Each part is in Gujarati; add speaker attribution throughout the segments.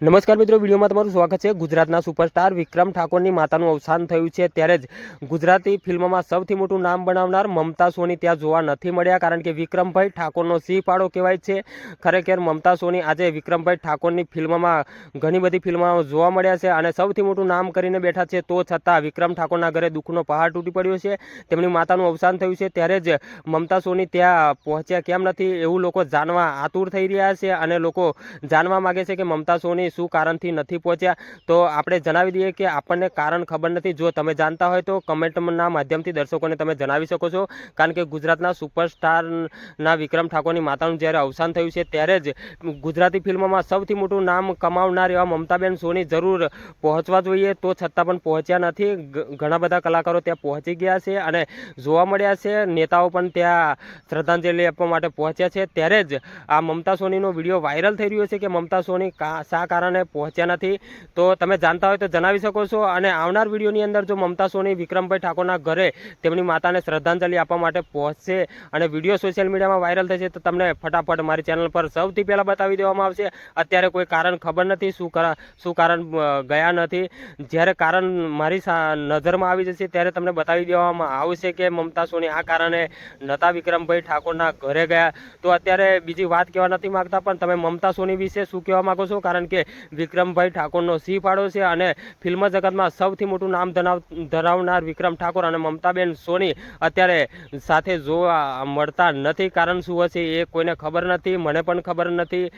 Speaker 1: નમસ્કાર મિત્રો, વિડીયોમાં તમારું સ્વાગત છે. ગુજરાતના સુપરસ્ટાર વિક્રમ ઠાકોરની માતાનું અવસાન થયું છે. ત્યારે જ ગુજરાતી ફિલ્મમાં સૌથી મોટું નામ બનાવનાર મમતા સોની ત્યાં જોવા નથી મળ્યા, કારણ કે વિક્રમભાઈ ઠાકોરનો ફાળો કહેવાય છે. ખરેખર મમતા સોની આજે વિક્રમભાઈ ઠાકોરની ફિલ્મમાં ઘણી બધી ફિલ્મો જોવા મળ્યા છે અને સૌથી મોટું નામ કરીને બેઠા છે. તો છતાં વિક્રમ ઠાકોરના ઘરે દુઃખનો પહાડ તૂટી પડ્યો છે. તેમની માતાનું અવસાન થયું છે. ત્યારે જ મમતા સોની ત્યાં પહોંચ્યા કેમ નથી એવું લોકો જાણવા આતુર થઈ રહ્યા છે અને લોકો જાણવા માગે છે કે મમતા સોની શું કારણથી નથી પહોંચ્યા, તો આપણે જણાવી દઈએ કે આપણને કારણ ખબર નથી. જો તમે જાણતા હોય તો કમેન્ટના માધ્યમથી દર્શકોને તમે જણાવી શકો છો. કારણ કે ગુજરાતના સુપરસ્ટારના વિક્રમ ઠાકોરની માતાનું જ્યારે અવસાન થયું છે, ત્યારે જ ગુજરાતી ફિલ્મોમાં સૌથી મોટું નામ કમાવનાર એવા મમતાબેન સોની જરૂર પહોંચવા જોઈએ. તો છતાં પણ પહોંચ્યા નથી. ઘણા બધા કલાકારો ત્યાં પહોંચી ગયા છે અને જોવા મળ્યા છે. નેતાઓ પણ ત્યાં શ્રદ્ધાંજલિ આપવા માટે પહોંચ્યા છે. ત્યારે જ આ મમતા સોનીનો વીડિયો વાયરલ થઈ રહ્યો છે કે મમતા સોની શા કારણે પહોંચ્યા નથી. તો તમે જાણતા હોય તો જણાવી શકો છો. અને આવનાર વિડીયોની અંદર જો મમતા સોની, વિક્રમભાઈ ઠાકોરના ઘરે તેમની માતાને શ્રદ્ધાંજલિ આપવા માટે પહોંચશે અને વીડિયો સોશિયલ મીડિયામાં વાયરલ થશે, તો તમને ફટાફટ મારી ચેનલ પર સૌથી પહેલાં બતાવી દેવામાં આવશે. અત્યારે કોઈ કારણ ખબર નથી, શું કારણ શું કારણ ગયા નથી. જ્યારે કારણ મારી નજરમાં આવી જશે, ત્યારે તમને બતાવી દેવામાં આવશે કે મમતા સોની આ કારણે નતા, વિક્રમભાઈ ઠાકોરના ઘરે ગયા. તો અત્યારે બીજી વાત કહેવા નથી માંગતા, પણ તમે મમતા સોની વિશે શું કહેવા માંગો છો? કારણ કે વિક્રમભાઈ ઠાકોરનો સિંહ ફાળો છે અને ફિલ્મ જગતમાં સૌથી મોટું નામ ધરાવ ધરાવનાર વિક્રમ ઠાકોર અને મમતાબેન સોની અત્યારે સાથે જોવા મળતા નથી. કારણ શું હશે એ કોઈને ખબર નથી, મને પણ ખબર નથી.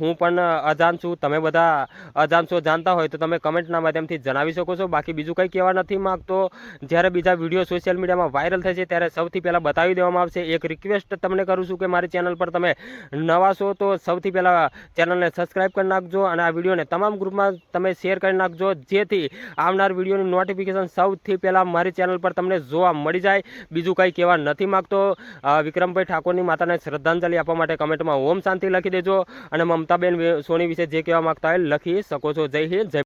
Speaker 1: હું પણ અજાણ છું. તમે બધા અજાણ છો, જાણતા હોય તો તમે કમેન્ટના માધ્યમથી જણાવી શકો છો. બાકી બીજું કંઈ કહેવા નથી માગતો. જ્યારે બીજા વીડિયો સોશિયલ મીડિયામાં વાયરલ થશે ત્યારે સૌથી પહેલાં બતાવી દેવામાં આવશે. એક રિક્વેસ્ટ તમને કરું છું કે મારી ચેનલ પર તમે નવા છો તો સૌથી પહેલાં ચેનલને સબસ્ક્રાઈબ કરી નાખજો અને આ વિડીયોને તમામ ગ્રુપમાં તમે શેર કરી નાખજો. જેથી આવનાર વિડીયોની નોટિફિકેશન સૌથી પહેલાં મારી ચેનલ પર તમને જોવા મળી જાય. બીજું કંઈ કહેવા નથી માગતો. વિક્રમભાઈ ઠાકોરની માતાને શ્રદ્ધાંજલિ આપવા માટે કમેન્ટમાં ઓમ શાંતિ લખી દેજો. અને મમતાબેન સોની વિશે જે કહેવા માગતા હોય લખી શકો છો. જય હિન્દ, જય